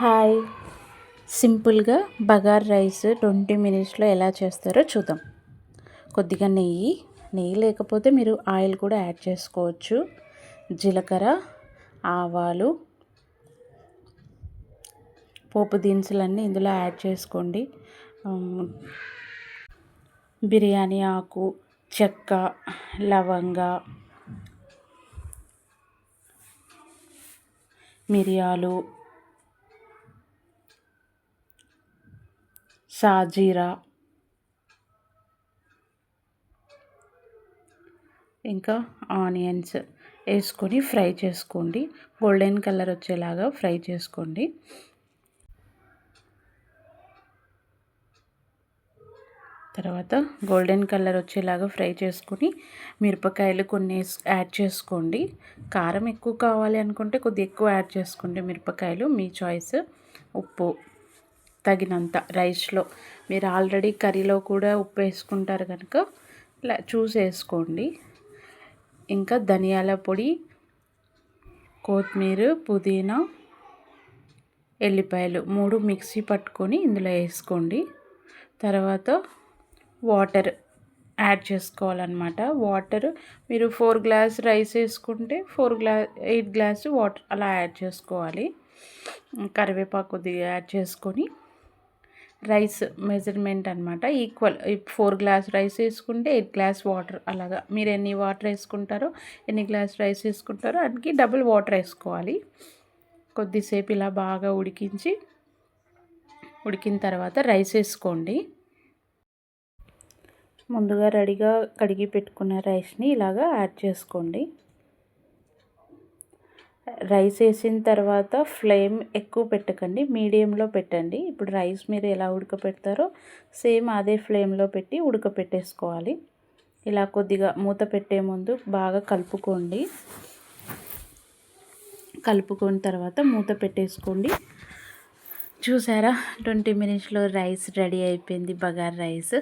Hi. సింపుల్గా bagar rice twenty మినిట్స్లో ఎలా చేస్తారో చూద్దాం. కొద్దిగా నెయ్యి నెయ్యి లేకపోతే మీరు ఆయిల్ కూడా యాడ్ చేసుకోవచ్చు. జీలకర్ర ఆవాలు పోపు దినుసులన్నీ ఇందులో యాడ్ చేసుకోండి. బిర్యానీ ఆకు చెక్క లవంగ మిరియాలు సాజీరా. ఇంకా ఆనియన్స్ వేసుకొని ఫ్రై చేసుకోండి. గోల్డెన్ కలర్ వచ్చేలాగా ఫ్రై చేసుకోండి. తర్వాత గోల్డెన్ కలర్ వచ్చేలాగా ఫ్రై చేసుకొని మిరపకాయలు కొన్ని యాడ్ చేసుకోండి. కారం ఎక్కువ కావాలి అనుకుంటే కొద్దిగా ఎక్కువ యాడ్ చేసుకోండి మిరపకాయలు. మీ చాయిస్ ఉప్పు. తగినంత రైస్లో. మీరు ఆల్రెడీ కర్రీలో కూడా ఉప్పు వేసుకుంటారు కనుక ఇలా చూసి వేసుకోండి ఇంకా ధనియాల పొడి కొత్తిమీర పుదీనా ఎల్లిపాయలు మూడు మిక్సీ పట్టుకొని ఇందులో వేసుకోండి. తర్వాత వాటర్ యాడ్ చేసుకోవాలన్నమాట. వాటర్ మీరు ఫోర్ గ్లాస్ రైస్ వేసుకుంటే four glass eight glass water అలా యాడ్ చేసుకోవాలి. కరివేపాకు కొద్దిగా యాడ్ చేసుకొని రైస్ మెజర్మెంట్ అనమాట ఈక్వల్ ఫోర్ గ్లాస్ రైస్ వేసుకుంటే ఎయిట్ గ్లాస్ వాటర్ అలాగా. మీరు ఎన్ని వాటర్ వేసుకుంటారో ఎన్ని గ్లాస్ రైస్ వేసుకుంటారో అందుకే డబుల్ వాటర్ వేసుకోవాలి. కొద్దిసేపు ఇలా బాగా ఉడికించి ఉడికిన తర్వాత రైస్ వేసుకోండి. ముందుగా రెడీగా కడిగి పెట్టుకున్న రైస్ని ఇలాగా యాడ్ చేసుకోండి. రైస్ వేసిన తర్వాత ఫ్లేమ్ ఎక్కువ పెట్టకండి మీడియంలో పెట్టండి. ఇప్పుడు రైస్ మీరు ఎలా ఉడకపెడతారో సేమ్ అదే ఫ్లేమ్లో పెట్టి ఉడకపెట్టేసుకోవాలి. ఇలా కొద్దిగా మూత పెట్టే ముందు బాగా కలుపుకోండి. కలుపుకున్న తర్వాత మూత పెట్టేసుకోండి. చూసారా ట్వంటీ మినిట్స్లో రైస్ రెడీ అయిపోయింది బగార్ రైస్.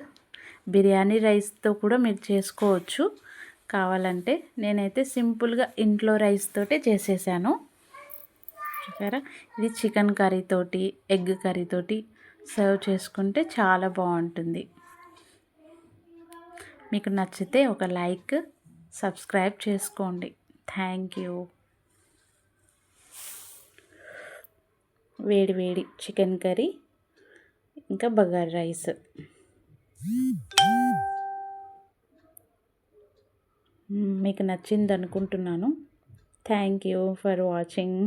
బిర్యానీ రైస్తో కూడా మీరు చేసుకోవచ్చు. కావాలంటే నేనైతే సింపుల్గా ఇంట్లో రైస్ తోటే చేసేసాను. చూసారా? ఇది చికెన్ కర్రీతోటి ఎగ్ కర్రీతోటి సర్వ్ చేసుకుంటే చాలా బాగుంటుంది. మీకు నచ్చితే ఒక లైక్ సబ్స్క్రైబ్ చేసుకోండి. Thank you. వేడి వేడి చికెన్ కర్రీ ఇంకా బగార్ రైస్. మీకు నచ్చింది అనుకుంటున్నాను థ్యాంక్ యూ ఫర్ వాచింగ్